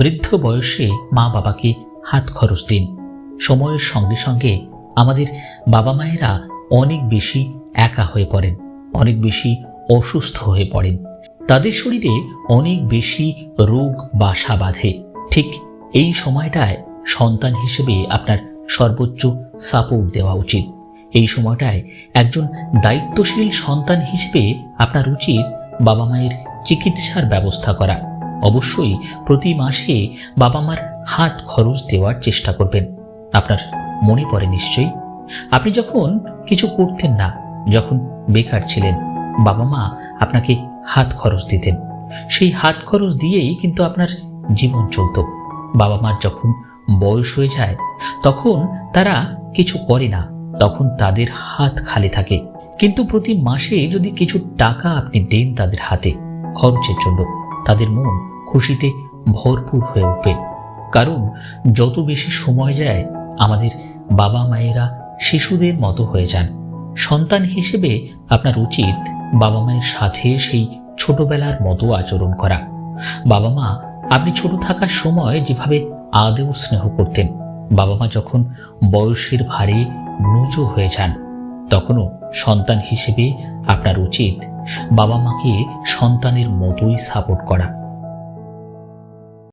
বৃদ্ধ বয়সে মা বাবাকে হাত খরচ দিন। সময়ের সঙ্গে সঙ্গে আমাদের বাবা মায়েরা অনেক বেশি একা হয়ে পড়েন, অনেক বেশি অসুস্থ হয়ে পড়েন। তাদের শরীরে অনেক বেশি রোগ, বাসা বাঁধে। ঠিক এই সময়টায় সন্তান হিসেবে আপনার সর্বোচ্চ সাপোর্ট দেওয়া উচিত। এই সময়টায় একজন দায়িত্বশীল সন্তান হিসেবে আপনার উচিত বাবা মায়ের চিকিৎসার ব্যবস্থা করা। অবশ্যই প্রতি মাসে বাবা মার হাত খরচ দেওয়ার চেষ্টা করবেন। আপনার মনে পড়ে নিশ্চয়ই? আপনি যখন কিছু করতেন না, যখন বেকার ছিলেন বাবা মা আপনাকে হাত খরচ দিতেন। সেই হাত খরচ দিয়েই কিন্তু আপনার জীবন চলত। বাবা মার যখন বয়স হয়ে যায়, তখন তারা কিছু করে না, তখন তাদের হাত খালি থাকে। কিন্তু প্রতি মাসে যদি কিছু টাকা আপনি দেন তাদের হাতে, খরচের জন্য, তাদের মন খুশিতে ভরপুর হয়ে উঠবে। কারণ যত বেশি সময় যায়, আমাদের বাবা মায়েরা শিশুদের মতো হয়ে যান। সন্তান হিসেবে আপনার উচিত বাবা মায়ের সাথে সেই ছোটবেলার মতো আচরণ করা। বাবা মা আপনি ছোট থাকার সময় যেভাবে আদেও স্নেহ করতেন। বাবা মা যখন বয়সের ভারে নুজো হয়ে যান, তখনও সন্তান হিসেবে আপনার উচিত বাবা মাকে সন্তানের মতোই সাপোর্ট করা।